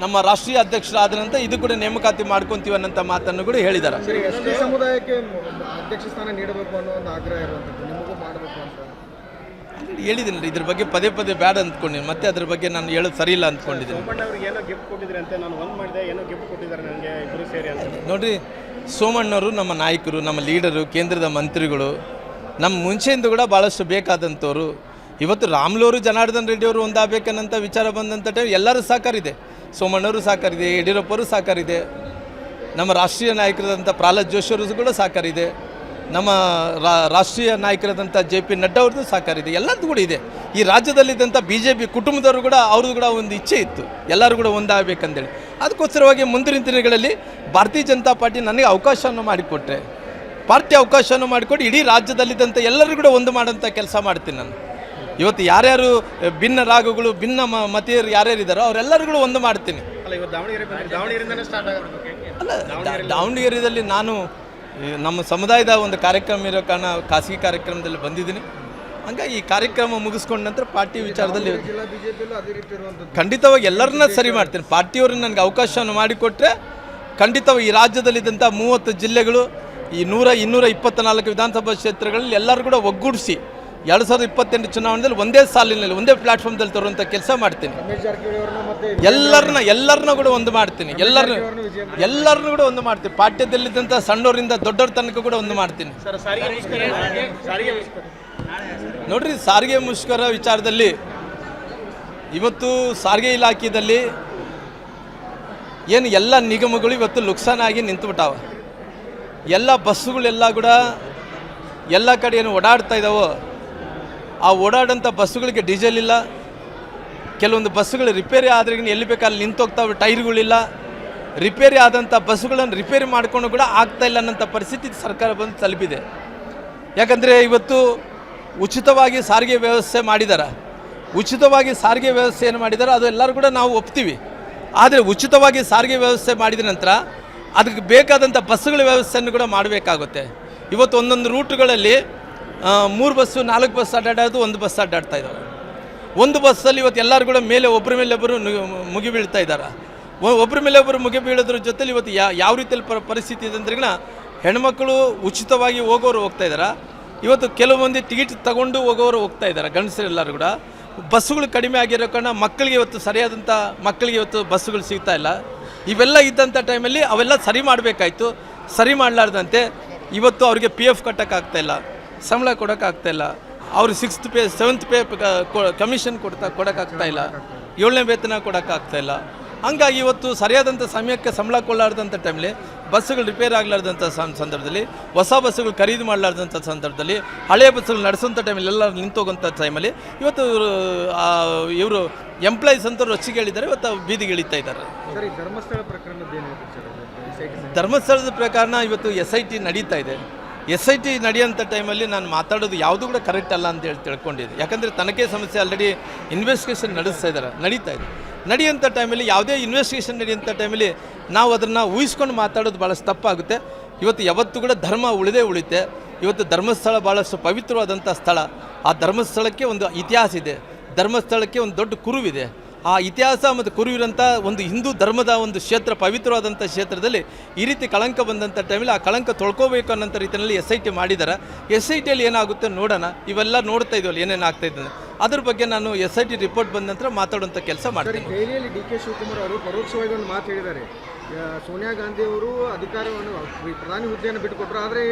ನಮ್ಮ ರಾಷ್ಟ್ರೀಯ ಅಧ್ಯಕ್ಷರಾದ ನಂತರ ಇದು ಕೂಡ ನೇಮಕಾತಿ ಮಾಡ್ಕೊಂತೀವಿ ಅನ್ನೋಂಥ ಮಾತನ್ನು ಕೂಡ ಹೇಳಿದ್ದಾರೆ ಸರಿ ರೀ ಸಮುದಾಯಕ್ಕೆ ಅಧ್ಯಕ್ಷ ಸ್ಥಾನ ನೀಡಬೇಕು ಅನ್ನೋ ಒಂದು ಆಗ್ರಹ ಇರುವಂಥದ್ದು ನಿಮಗೂ ಮಾಡಬೇಕು ಅಂತ? ಹೇಳಿದ್ದೀನಿ ಇದ್ರ ಬಗ್ಗೆ ಪದೇ ಪದೇ ಬ್ಯಾಡ ಅಂದ್ಕೊಂಡಿದ್ದೀನಿ ಮತ್ತೆ ಅದ್ರ ಬಗ್ಗೆ ನಾನು ಹೇಳೋದು ಸರಿ ಇಲ್ಲ ಅಂದ್ಕೊಂಡಿದ್ದೀನಿ. ಸೋಮಣ್ಣ ಅವ್ರಿಗೆ ಏನೋ ಗಿಫ್ಟ್ ಕೊಟ್ಟಿದ್ರೆ ನಾನು ಒಂದು ಮಾಡಿದೆ ಏನೋ ಗಿಫ್ಟ್ ಕೊಟ್ಟಿದ್ದಾರೆ ನನಗೆ ಇಬ್ಬರು ಸೇರಿ ಅಂತ. ನೋಡ್ರಿ ಸೋಮಣ್ಣವರು ನಮ್ಮ ನಾಯಕರು ನಮ್ಮ ಲೀಡರು ಕೇಂದ್ರದ ಮಂತ್ರಿಗಳು ನಮ್ಮ ಮುಂಚೆಯಿಂದ ಕೂಡ ಭಾಳಷ್ಟು ಬೇಕಾದಂಥವ್ರು ಇವತ್ತು ರಾಮ್ಲೂರು ಜನಾರ್ದನ್ ರೆಡ್ಡಿಯವರು ಒಂದಾಗಬೇಕನ್ನಂಥ ವಿಚಾರ ಬಂದಂಥ ಟೈಮ್ ಎಲ್ಲರೂ ಸಾಕಾರಿದೆ ಸೋಮಣ್ಣವರು ಸಾಕಾರಿದೆ ಯಡಿಯೂರಪ್ಪರು ಸಾಕಾರಿದೆ ನಮ್ಮ ರಾಷ್ಟ್ರೀಯ ನಾಯಕರಾದಂಥ ಪ್ರಹ್ಲಾದ್ ಜೋಶಿ ಕೂಡ ಸಾಕಾರಿದೆ ನಮ್ಮ ರಾಷ್ಟ್ರೀಯ ನಾಯಕರಾದಂಥ ಜೆ ಪಿ ನಡ್ಡಾ ಅವ್ರದ್ದು ಸಾಕಾರಿದೆ ಎಲ್ಲರದ್ದು ಕೂಡ ಇದೆ. ಈ ರಾಜ್ಯದಲ್ಲಿದ್ದಂಥ ಬಿ ಜೆ ಪಿ ಕುಟುಂಬದವರು ಕೂಡ ಅವ್ರದ್ದು ಕೂಡ ಒಂದು ಇಚ್ಛೆ ಇತ್ತು. ಎಲ್ಲರೂ ಕೂಡ ಒಂದಾಗಬೇಕಂತೇಳಿ. ಅದಕ್ಕೋಸ್ಕರವಾಗಿ ಮುಂದಿನ ದಿನಗಳಲ್ಲಿ ಭಾರತೀಯ ಜನತಾ ಪಾರ್ಟಿ ನನಗೆ ಅವಕಾಶವನ್ನು ಮಾಡಿಕೊಟ್ರೆ, ಪಾರ್ಟಿ ಅವಕಾಶವನ್ನು ಮಾಡಿಕೊಟ್ಟು ಇಡೀ ರಾಜ್ಯದಲ್ಲಿದ್ದಂಥ ಎಲ್ಲರೂ ಕೂಡ ಒಂದು ಮಾಡೋಂಥ ಕೆಲಸ ಮಾಡ್ತೀನಿ ನಾನು. ಇವತ್ತು ಯಾರ್ಯಾರು ಭಿನ್ನ ರಾಗಗಳು ಭಿನ್ನ ಮ ಮತೀಯರು ಯಾರ್ಯಾರು ಇದ್ದಾರೋ ಅವರೆಲ್ಲರಿಗೂ ಒಂದು ಮಾಡ್ತೀನಿ. ಅಲ್ಲ ದಾವಣಗೆರೆಯಲ್ಲಿ ನಾನು ನಮ್ಮ ಸಮುದಾಯದ ಒಂದು ಕಾರ್ಯಕ್ರಮ ಇರೋ ಕಾರಣ ಖಾಸಗಿ ಕಾರ್ಯಕ್ರಮದಲ್ಲಿ ಬಂದಿದ್ದೀನಿ. ಹಂಗಾಗಿ ಈ ಕಾರ್ಯಕ್ರಮ ಮುಗಿಸ್ಕೊಂಡ ನಂತರ ಪಾರ್ಟಿ ವಿಚಾರದಲ್ಲಿ ಖಂಡಿತವಾಗಿ ಎಲ್ಲರನ್ನ ಸರಿ ಮಾಡ್ತೀನಿ. ಪಾರ್ಟಿಯವರು ನನಗೆ ಅವಕಾಶವನ್ನು ಮಾಡಿಕೊಟ್ಟರೆ ಖಂಡಿತವಾಗಿ ಈ ರಾಜ್ಯದಲ್ಲಿದ್ದಂಥ ಮೂವತ್ತು ಜಿಲ್ಲೆಗಳು ಈ ನೂರ ಇನ್ನೂರ ಇಪ್ಪತ್ತ್ನಾಲ್ಕು ವಿಧಾನಸಭಾ ಕ್ಷೇತ್ರಗಳಲ್ಲಿ ಎಲ್ಲರೂ ಕೂಡ ಒಗ್ಗೂಡಿಸಿ ಎರಡು ಸಾವಿರದ ಇಪ್ಪತ್ತೆಂಟು ಚುನಾವಣೆಯಲ್ಲಿ ಒಂದೇ ಸಾಲಿನಲ್ಲಿ ಒಂದೇ ಪ್ಲಾಟ್ಫಾರ್ಮ್ದಲ್ಲಿ ತರುವಂಥ ಕೆಲಸ ಮಾಡ್ತೀನಿ. ಎಲ್ಲರನ್ನ ಎಲ್ಲರನ್ನ ಕೂಡ ಒಂದು ಮಾಡ್ತೀನಿ. ಎಲ್ಲರನ್ನ ಎಲ್ಲರನ್ನೂ ಕೂಡ ಒಂದು ಮಾಡ್ತೀನಿ. ಪಾಠ್ಯದಲ್ಲಿದ್ದಂಥ ಸಣ್ಣವರಿಂದ ದೊಡ್ಡವ್ರ ತನಕ ಕೂಡ ಒಂದು ಮಾಡ್ತೀನಿ. ಸರ್ ಸಾರಿಗೆ ಮುಷ್ಕರ ನೋಡ್ರಿ ಸಾರಿಗೆ ಮುಷ್ಕರ ವಿಚಾರದಲ್ಲಿ ಇವತ್ತು ಸಾರಿಗೆ ಇಲಾಖೆಯಲ್ಲಿ ಏನು ಎಲ್ಲ ನಿಗಮಗಳು ಇವತ್ತು ನುಕ್ಸಾನಾಗಿ ನಿಂತು ಬಿಟ್ಟಾವ ಎಲ್ಲ ಬಸ್ಸುಗಳೆಲ್ಲ ಕೂಡ ಎಲ್ಲ ಕಡೆ ಏನು ಓಡಾಡ್ತಾ ಇದ್ದಾವೋ ಆ ಓಡಾಡೋಂಥ ಬಸ್ಸುಗಳಿಗೆ ಡೀಸೆಲ್ ಇಲ್ಲ. ಕೆಲವೊಂದು ಬಸ್ಸುಗಳು ರಿಪೇರಿ ಆದ್ರೆ ಎಲ್ಲಿ ಬೇಕಾದ್ರೆ ನಿಂತೋಗ್ತಾವೆ ಟೈರ್ಗಳಿಲ್ಲ. ರಿಪೇರಿ ಆದಂಥ ಬಸ್ಸುಗಳನ್ನು ರಿಪೇರಿ ಮಾಡ್ಕೊಂಡು ಕೂಡ ಆಗ್ತಾ ಇಲ್ಲ ಅನ್ನೋಂಥ ಪರಿಸ್ಥಿತಿ ಸರ್ಕಾರ ಬಂದು ತಲುಪಿದೆ. ಯಾಕಂದರೆ ಇವತ್ತು ಉಚಿತವಾಗಿ ಸಾರಿಗೆ ವ್ಯವಸ್ಥೆ ಮಾಡಿದ್ದಾರೆ ಉಚಿತವಾಗಿ ಸಾರಿಗೆ ವ್ಯವಸ್ಥೆ ಏನು ಮಾಡಿದ್ದಾರೆ ಅದು ಎಲ್ಲರೂ ಕೂಡ ನಾವು ಒಪ್ತೀವಿ. ಆದರೆ ಉಚಿತವಾಗಿ ಸಾರಿಗೆ ವ್ಯವಸ್ಥೆ ಮಾಡಿದ ನಂತರ ಅದಕ್ಕೆ ಬೇಕಾದಂಥ ಬಸ್ಸುಗಳ ವ್ಯವಸ್ಥೆಯನ್ನು ಕೂಡ ಮಾಡಬೇಕಾಗುತ್ತೆ. ಇವತ್ತು ಒಂದೊಂದು ರೂಟ್ಗಳಲ್ಲಿ ಮೂರು ಬಸ್ಸು ನಾಲ್ಕು ಬಸ್ ಅಡ್ಡಾಡೋದು, ಒಂದು ಬಸ್ ಅಡ್ಡಾಡ್ತಾ ಇದ್ದಾವೆ. ಒಂದು ಬಸ್ಸಲ್ಲಿ ಇವತ್ತು ಎಲ್ಲರೂ ಕೂಡ ಮೇಲೆ ಒಬ್ಬರ ಮೇಲೆ ಒಬ್ಬರು ಮುಗಿ ಬೀಳ್ತಾ ಇದ್ದಾರೆ. ಒಬ್ಬರ ಮೇಲೆ ಒಬ್ಬರು ಮುಗಿ ಬೀಳೋದ್ರ ಜೊತೆಲಿ ಇವತ್ತು ಯಾವ ರೀತಿಯಲ್ಲಿ ಪರ, ಪರಿಸ್ಥಿತಿ ಇದೆ ಅಂದ್ರೆ ಹೆಣ್ಮಕ್ಳು ಉಚಿತವಾಗಿ ಹೋಗೋರು ಹೋಗ್ತಾ ಇದ್ದಾರೆ. ಇವತ್ತು ಕೆಲವು ಮಂದಿ ಟಿಕೆಟ್ ತಗೊಂಡು ಹೋಗೋರು ಹೋಗ್ತಾ ಇದ್ದಾರೆ, ಗಂಡಸರೆಲ್ಲರೂ ಕೂಡ. ಬಸ್ಸುಗಳು ಕಡಿಮೆ ಆಗಿರೋ ಕಾರಣ ಮಕ್ಕಳಿಗೆ ಇವತ್ತು ಸರಿಯಾದಂಥ ಮಕ್ಕಳಿಗೆ ಇವತ್ತು ಬಸ್ಸುಗಳು ಸಿಗ್ತಾ ಇಲ್ಲ. ಇವೆಲ್ಲ ಇದ್ದಂಥ ಟೈಮಲ್ಲಿ ಅವೆಲ್ಲ ಸರಿ ಮಾಡಬೇಕಾಯ್ತು. ಸರಿ ಮಾಡಲಾರ್ದಂತೆ. ಇವತ್ತು ಅವರಿಗೆ ಪಿ ಎಫ್ ಕಟ್ಟೋಕ್ಕಾಗ್ತಾ ಇಲ್ಲ. ಸಂಬಳ ಕೊಡೋಕ್ಕಾಗ್ತಾ ಇಲ್ಲ. ಅವ್ರು sixth pay seventh pay commission ಕೊಡ್ತಾ ಕೊಡೋಕ್ಕಾಗ್ತಾ ಇಲ್ಲ. ಏಳನೇ ವೇತನ ಕೊಡೋಕ್ಕಾಗ್ತಾ ಇಲ್ಲ. ಹಂಗಾಗಿ ಇವತ್ತು ಸರಿಯಾದಂಥ ಸಮಯಕ್ಕೆ ಸಂಬಳ ಕೊಡಲಾರ್ದಂಥ ಟೈಮಲ್ಲಿ ಬಸ್ಸುಗಳು ರಿಪೇರ್ ಆಗಲಾರ್ದಂಥ ಸಂದರ್ಭದಲ್ಲಿ ಹೊಸ ಬಸ್ಸುಗಳು ಖರೀದಿ ಮಾಡಲಾರ್ದಂಥ ಸಂದರ್ಭದಲ್ಲಿ ಹಳೆಯ ಬಸ್ಸುಗಳು ನಡೆಸೋಂಥ ಟೈಮಲ್ಲಿ ಎಲ್ಲ ನಿಂತೋಗೋಂಥ ಟೈಮಲ್ಲಿ ಇವತ್ತು ಇವರು ಎಂಪ್ಲಾಯೀಸ್ ಅಂತ ರೊಚ್ಚಿಗೆ ಹೇಳಿದ್ದಾರೆ ಇವತ್ತು ಬೀದಿಗೆ ಇಳಿತಾ ಇದ್ದಾರೆ. ಸರಿ ಧರ್ಮಸ್ಥಳ ಪ್ರಕರಣದ ಧರ್ಮಸ್ಥಳದ ಪ್ರಕಾರನ ಇವತ್ತು ಎಸ್ ಐ ಟಿ ನಡೀತಾ ಇದೆ. ಎಸ್ ಐ ಟಿ ನಡೆಯೋಂಥ ಟೈಮಲ್ಲಿ ನಾನು ಮಾತಾಡೋದು ಯಾವುದು ಕೂಡ ಕರೆಕ್ಟ್ ಅಲ್ಲ ಅಂತ ಹೇಳಿ ತಿಳ್ಕೊಂಡಿದ್ದೆ. ಯಾಕಂದರೆ ತನಗೆ ಸಮಸ್ಯೆ ಆಲ್ರೆಡಿ ಇನ್ವೆಸ್ಟಿಗೇಷನ್ ನಡೆಸ್ತಾ ಇದ್ದಾರೆ, ನಡೀತಾ ಇದೆ. ನಡೆಯೋಂಥ ಟೈಮಲ್ಲಿ ಯಾವುದೇ ಇನ್ವೆಸ್ಟಿಗೇಷನ್ ನಡೆಯೋಂಥ ಟೈಮಲ್ಲಿ ನಾವು ಅದನ್ನು ಊಹಿಸ್ಕೊಂಡು ಮಾತಾಡೋದು ಭಾಳಷ್ಟು ತಪ್ಪಾಗುತ್ತೆ. ಇವತ್ತು ಯಾವತ್ತೂ ಕೂಡ ಧರ್ಮ ಉಳಿದೇ ಉಳಿತೆ ಇವತ್ತು ಧರ್ಮಸ್ಥಳ ಭಾಳಷ್ಟು ಪವಿತ್ರವಾದಂಥ ಸ್ಥಳ. ಆ ಧರ್ಮಸ್ಥಳಕ್ಕೆ ಒಂದು ಇತಿಹಾಸ ಇದೆ. ಧರ್ಮಸ್ಥಳಕ್ಕೆ ಒಂದು ದೊಡ್ಡ ಕುರುವಿದೆ. ಆ ಇತಿಹಾಸ ಮತ್ತು ಕುರುವಿರಂಥ ಒಂದು ಹಿಂದೂ ಧರ್ಮದ ಒಂದು ಕ್ಷೇತ್ರ ಪವಿತ್ರವಾದಂಥ ಕ್ಷೇತ್ರದಲ್ಲಿ ಈ ರೀತಿ ಕಳಂಕ ಬಂದಂಥ ಟೈಮಲ್ಲಿ ಆ ಕಳಂಕ ತೊಳ್ಕೋಬೇಕು ಅನ್ನೋಂಥ ರೀತಿಯಲ್ಲಿ ಎಸ್ ಐ ಟಿ ಮಾಡಿದ್ದಾರೆ ಎಸ್ ಐ ಟಿಯಲ್ಲಿ ಏನಾಗುತ್ತೆ ನೋಡೋಣ. ಇವೆಲ್ಲ ನೋಡ್ತಾ ಇದ್ದೀವಲ್ಲ ಏನೇನು ಆಗ್ತಾ ಇದ್ದಾನೆ ಅದ್ರ ಬಗ್ಗೆ ನಾನು ಎಸ್ ಐ ಟಿ ರಿಪೋರ್ಟ್ ಬಂದ ನಂತರ ಮಾತಾಡುವಂಥ ಕೆಲಸ ಮಾಡ್ತೀನಿ. ದೆಹಲಿಯಲ್ಲಿ ಡಿ ಕೆ ಶಿವಕುಮಾರ್ ಅವರು ಪರೋಕ್ಷವಾಗಿ ಒಂದು ಮಾತು ಹೇಳಿದ್ದಾರೆ. ಸೋನಿಯಾ ಗಾಂಧಿ ಅವರು ಅಧಿಕಾರವನ್ನು ಈ ಪ್ರಧಾನಿ ಹುದ್ದೆಯನ್ನು ಬಿಟ್ಟುಕೊಟ್ರು ಆದರೆ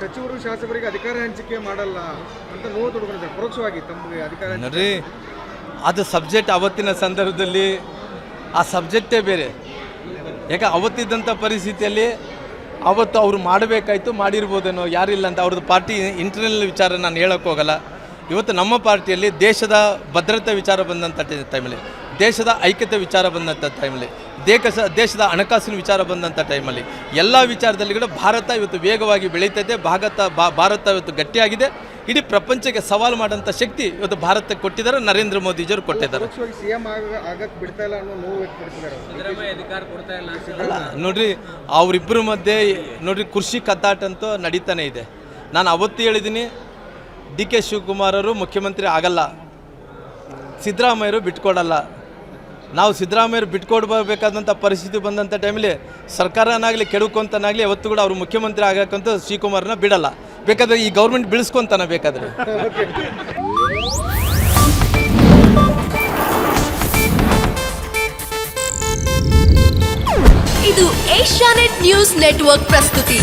ಸಚಿವರು ಶಾಸಕರಿಗೆ ಅಧಿಕಾರ ಹಂಚಿಕೆ ಮಾಡಲ್ಲ ಅಂತ ನೋವು ತೊಡ್ಕೊಂಡಿದ್ದಾರೆ. ಪರೋಕ್ಷವಾಗಿ ತಮಗೆ ಅಧಿಕಾರ ಅದು ಸಬ್ಜೆಕ್ಟ್ ಅವತ್ತಿನ ಸಂದರ್ಭದಲ್ಲಿ, ಆ ಸಬ್ಜೆಕ್ಟೇ ಬೇರೆ. ಯಾಕೆ ಅವತ್ತಿದ್ದಂಥ ಪರಿಸ್ಥಿತಿಯಲ್ಲಿ ಅವತ್ತು ಅವರು ಮಾಡಬೇಕಾಯ್ತು, ಮಾಡಿರ್ಬೋದೇನೋ, ಯಾರಿಲ್ಲ ಅಂತ ಅವ್ರದ್ದು ಪಾರ್ಟಿ ಇಂಟರ್ನಲ್ ವಿಚಾರ ನಾನು ಹೇಳೋಕ್ಕೋಗಲ್ಲ ಇವತ್ತು ನಮ್ಮ ಪಾರ್ಟಿಯಲ್ಲಿ ದೇಶದ ಭದ್ರತೆ ವಿಚಾರ ಬಂದಂಥ ಟೈಮಲ್ಲಿ ದೇಶದ ಐಕ್ಯತೆ ವಿಚಾರ ಬಂದಂಥ ಟೈಮಲ್ಲಿ ದೇಶ ದೇಶದ ಹಣಕಾಸಿನ ವಿಚಾರ ಬಂದಂಥ ಟೈಮಲ್ಲಿ ಎಲ್ಲ ವಿಚಾರದಲ್ಲಿ ಕೂಡ ಭಾರತ ಇವತ್ತು ವೇಗವಾಗಿ ಬೆಳೀತೈತೆ, ಭಾರತ ಭಾರತ ಇವತ್ತು ಗಟ್ಟಿಯಾಗಿದೆ. ಇಡೀ ಪ್ರಪಂಚಕ್ಕೆ ಸವಾಲು ಮಾಡೋಂಥ ಶಕ್ತಿ ಇವತ್ತು ಭಾರತಕ್ಕೆ ಕೊಟ್ಟಿದ್ದಾರೆ ನರೇಂದ್ರ ಮೋದಿಜಿಯವರು ಕೊಟ್ಟಿದ್ದಾರೆ. ಅವರು. ಅಲ್ಲ ನೋಡ್ರಿ ಅವರಿಬ್ಬರ ಮಧ್ಯೆ ನೋಡ್ರಿ ಕೃಷಿ ಕದ್ದಾಟ ಅಂತೂ ನಡೀತಾನೆ ಇದೆ. ನಾನು ಅವತ್ತು ಹೇಳಿದ್ದೀನಿ ಡಿ ಕೆ ಶಿವಕುಮಾರರು ಮುಖ್ಯಮಂತ್ರಿ ಆಗಲ್ಲ. ಸಿದ್ದರಾಮಯ್ಯರು ಬಿಟ್ಕೊಡಲ್ಲ. ನಾವು ಸಿದ್ದರಾಮಯ್ಯರು ಬಿಟ್ಕೊಡ್ಬೇಕಾದಂಥ ಪರಿಸ್ಥಿತಿ ಬಂದಂಥ ಟೈಮಲ್ಲಿ ಸರ್ಕಾರನಾಗಲಿ ಕೆಡುಕೊಂತನಾಗಲಿ ಯಾವತ್ತು ಕೂಡ ಅವರು ಮುಖ್ಯಮಂತ್ರಿ ಆಗಕ್ಕಂತೂ ಶ್ರೀಕುಮಾರ್ನ ಬಿಡಲ್ಲ. ಬೇಕಾದ್ರೆ ಈ ಗೌರ್ಮೆಂಟ್ ಬೀಳಿಸ್ಕೊಂತಾನೆ ಬೇಕಾದ್ರೆ. ಇದು ಏಷ್ಯಾನೆಟ್ ನ್ಯೂಸ್ ನೆಟ್ವರ್ಕ್ ಪ್ರಸ್ತುತಿ.